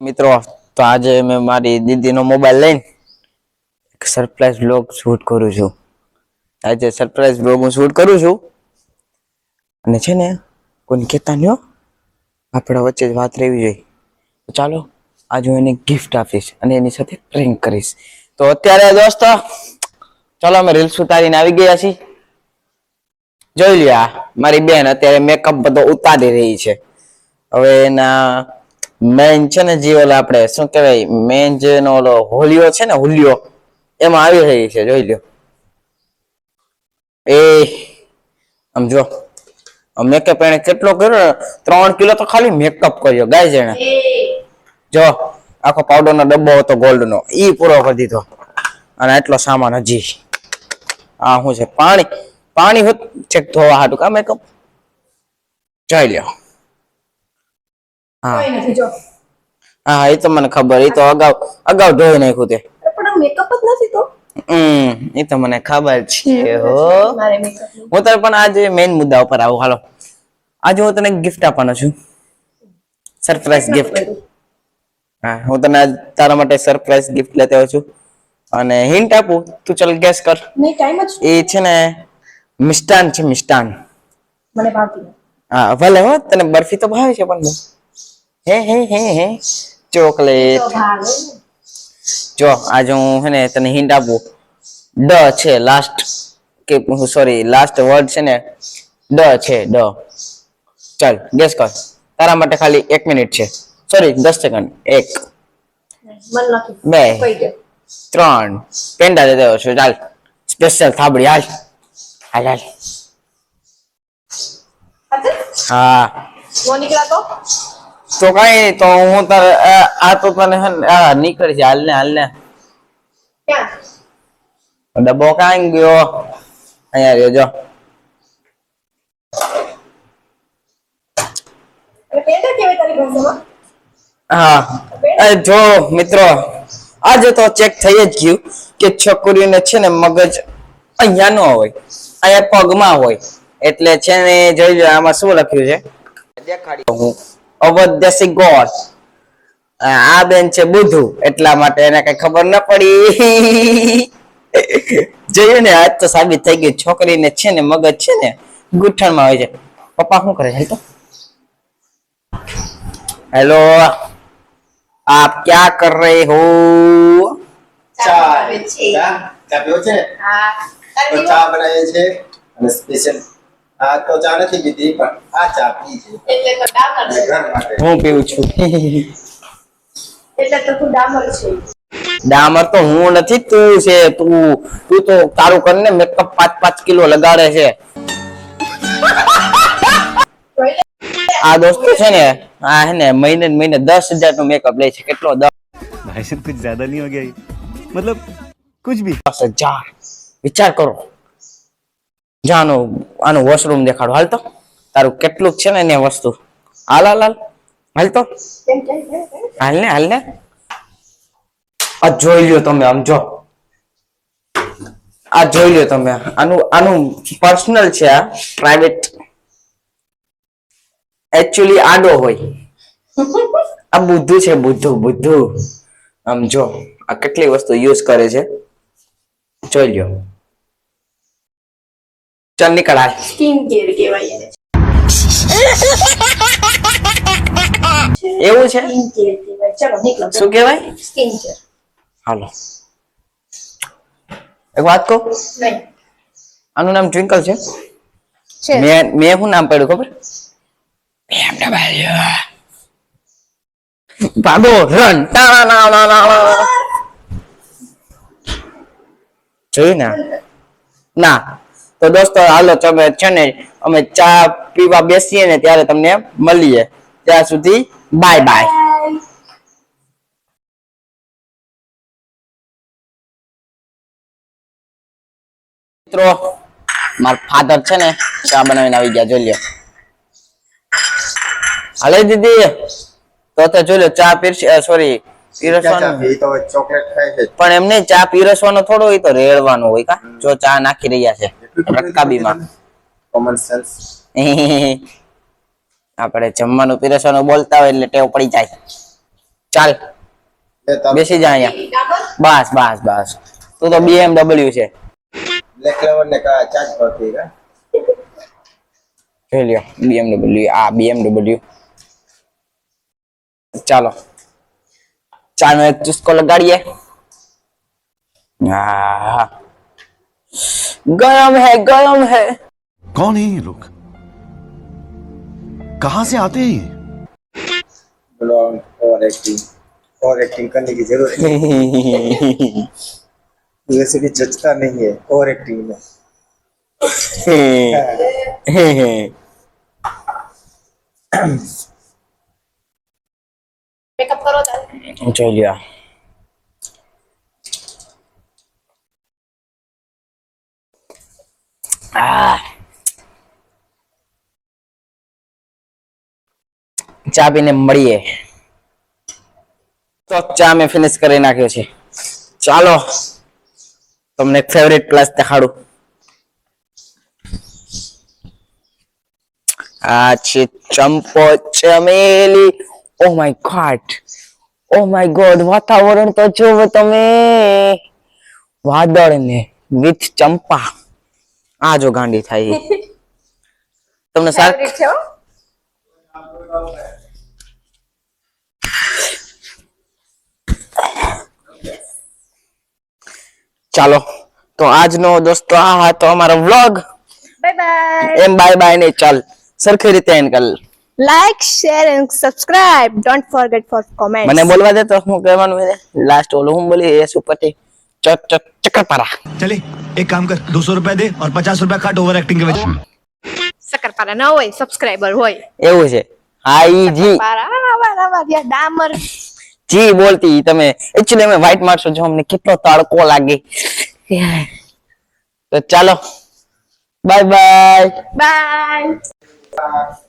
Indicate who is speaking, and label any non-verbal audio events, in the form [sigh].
Speaker 1: મિત્રો, તો આજે મેં મારી દીદીનો મોબાઈલ લઈને સરપ્રાઈઝ બ્લોગ શૂટ કરું છું. આજે સરપ્રાઈઝ બ્લોગ હું શૂટ કરું છું. અને છે ને, કોઈને કહેતા નહીં. આપણા વચ્ચે જ વાત રહેવી જોઈએ. તો ચાલો, આજે હું એને ગિફ્ટ આપીશ અને એની સાથે પ્રેન્ક કરીશ. તો અત્યારે દોસ્તો, ચાલો અમે રીલ્સ ઉતારીને આવી ગયા છીએ. જોઈ લ્યો મારી બેન અત્યારે મેકઅપ બધો ઉતારી રહી છે. હવે એના મેન છે ને જે ઓલા આપણે શું કહેવાય મેન જે ઓલો હોલિયો છે ને હોલિયો એમાં આવી રહી છે જોઈ લ્યો. એ આમ જો મેકઅપ એને કેટલો કર્યો ત્રણ કિલો તો ખાલી મેકઅપ કર્યો ગાય એને જો આખો પાવડર નો ડબ્બો હતો ગોલ્ડ નો ઈ પૂરો કરી દીધો. અને એટલો સામાન હજી. આ શું છે પાણી? પાણી હોત ચેક ધોવા હાટું કા મેકઅપ જોઈ લ્યો. હા.
Speaker 2: કોઈ નથી જો.
Speaker 1: હા એ તો મને ખબર એ તો અગાઉ અગાઉ ધોઈ નાખ્યું તે.
Speaker 2: પણ મેકઅપ જ નથી તો?
Speaker 1: હમ એ તો મને ખબર છે હો. હું તાર પણ આજે મેઇન મુદ્દા ઉપર આવું હાલો. આજે હું તને ગિફ્ટ આપવાનો છું. સરપ્રાઈઝ ગિફ્ટ હા હું તને આજ તારા માટે સરપ્રાઈઝ ગિફ્ટ લેતો છું. અને હિન્ટ આપું તું ચલ ગેસ કર.
Speaker 2: નહીં ટાઈમ જ
Speaker 1: એ છે ને મિષ્ટાન છે મિષ્ટાન.
Speaker 2: મને ભાવતી.
Speaker 1: હા ભલે હો તને બરફી તો ભાવે છે પણ. હે હે હે હે. ચોકલેટ. જો આજે હું છે ને તને હિન્ટ આપું. ડ છે લાસ્ટ કે સોરી લાસ્ટ વર્ડ છે ને ડ છે ડ. ચાલ ગેસ કર. તારા માટે ખાલી એક મિનિટ છે. સોરી દસ સેકન્ડ એક બે ત્રણ. પેંડા આવ્યો છું. ચાલ સ્પેશિયલ થાબડી. હાલ. હાલ હાલ. હા
Speaker 2: નો નીકળા તો
Speaker 1: તો કઈ તો હું તારે આ- તો તને હે ને આ નીકળી છે હાલ ને હાલ ને. ડબ્બો કાંઈ ગયો. અહીંયા રહ્યો જો હા. એ જો મિત્રો આજે તો ચેક થઈ જ ગયું કે છોકરીને છે ને મગજ અહીંયા નો હોય અહીંયા પગમાં હોય. એટલે છે ને જોઈ લો આમાં શું લખ્યું છે? દેખાડી હું અવધ્ય ગોસ આ બેન છે બુધુ એટલા માટે એને કઈ ખબર ન પડી. [laughs] જોયું ને આજ તો સાબિત થઈ ગયું. છોકરીને છે ને મગજ છે ને ગુઠણમાં હોય છે. પપ્પા શું કરે છે? તો. હેલો આપ ક્યા કર રહે હો?
Speaker 2: ચા
Speaker 3: ચા? છે?
Speaker 2: હા.
Speaker 3: ચા બનાવીએ છે અને સ્પેશિયલ આ તો ચા નથી પીધી પણ આ ચા પી છે.
Speaker 2: એટલે તો ડામર છે.
Speaker 1: હું પીવું છું.
Speaker 2: એટલે તો તું ડામર છે.
Speaker 1: ડામર તો હું નથી તું છે તું તું તો તારું કરીને મેકઅપ પાંચ પાંચ કિલો લગાડે છે. આ દોસ્તો છે ને આ હે ને મહિને મહિને દસ હજાર નો મેકઅપ લે છે કેટલો દસ
Speaker 4: ભાઈ સાહેબ કુછ જ્યાદા નહીં હો મતલબ કુછ ભી. દસ
Speaker 1: હજાર. વિચાર કરો. જાનો આનું વોશરૂમ દેખાડો. હાલ તો, તારું કેટલું છે ને એને વસ્તુ? હાલ હાલ હાલ. હાલ તો? હાલ ને હાલ ને. આ જોઈ લ્યો તમે આમ, જો. આ જોઈ લ્યો તમે. આનું આનું પર્સનલ છે આ પ્રાઇવેટ એકચ્યુઅલી આડો હોય. આ બુદ્ધુ છે, બુદ્ધુ બુદ્ધુ. આમ જો, આ કેટલી વસ્તુ યુઝ કરે છે? જોઈ લ્યો. ચાલ નીકળ હાલ
Speaker 2: સ્કિન કેર કહેવાય
Speaker 1: એવું છે? શું કહેવાય
Speaker 2: સ્કિન કેર
Speaker 1: હાલો। એક વાત કહું? આનું નામ ટ્વિંકલ છે? મેં મેં શું નામ પડ્યું ખબર? ભાગો રન ટા ના ના ના ના જોયું ને? ના. તો દોસ્તો હાલો તમે છે ને અમે ચા પીવા બેસીએ ને ત્યારે તમને મળીએ. ત્યાં સુધી બાય બાય. મિત્રો મારા ફાધર છે ને ચા બનાવીને આવી ગયા જોઈ લ્યો. હાલે દીદી. તો તો જોઈ લો ચા પીરશે સોરી પણ એમને ચા પીરસવાનો થોડો હોય તો રેડવાનો હોય કા? જો ચા નાખી રહ્યા છે. રકાબીમાં
Speaker 3: કોમન સેન્સ
Speaker 1: આપણે જમવાનું પીરસવાનું બોલતા હોય એટલે ટેવ પડી જાય. ચાલ બેસી જા અહીંયા. બસ બસ બસ. તું તો BMW છે.
Speaker 3: બ્લેક કલર ને કા ચાર્જ કરતી કા
Speaker 1: જોઈ લ્યો BMW આ BMW ચાલો. ચાનો એક ચુસ્કો લગાડીએ. હા. गरम है गरम है।
Speaker 4: कौन है ये लोग? कहा से आते हैं ये?
Speaker 3: और एक्टिंग और एक्टिंग करने की ज़रूरत नहीं। यूनिवर्सिटी जचता नहीं है और एक्टिंग में।
Speaker 2: मेकअप
Speaker 1: करो चल गया। ચા પીને મળીએ. તો ચા મેં ફિનિશ કરી નાખ્યો છે. ચાલો, તમને ફેવરેટ ક્લાસ દેખાડું. આ છે ચંપો ચમેલી. Oh my god oh my god વાતાવરણ તો જોવો તમે. વાદળ ને વિથ ચંપા. આ જો ગાંડી થાય [laughs] તમને સારું
Speaker 2: છે
Speaker 1: ચાલો તો આજનો દોસ્તો આ હતો અમારો વ્લોગ.
Speaker 2: બાય બાય
Speaker 1: એમ બાય બાય નહીં ચાલ સરખી રીતે એન્ડ કર
Speaker 2: like share and subscribe don't forget for comment
Speaker 1: મને બોલવા દે તો હું કહેવાનું લાસ્ટ ઓલું હું બોલી એ સુપરથી ચક ચક ચક્કરપારા
Speaker 5: चले एक काम कर दो सौ रुपया दे और पचास रुपया काट ओवर एक्टिंग के वजह
Speaker 2: સકરપારા ન હોય સબસ્ક્રાઇબર હોય
Speaker 1: એવું છે હા ઈ જી
Speaker 2: પારા આવા આવા યા ડામર
Speaker 1: જી બોલતી ઈ તમે એકચ્યુઅલી અમે વ્હાઈટ મારશો જો અમને કેટલો તડકો લાગે તો ચાલો બાય બાય
Speaker 2: બાય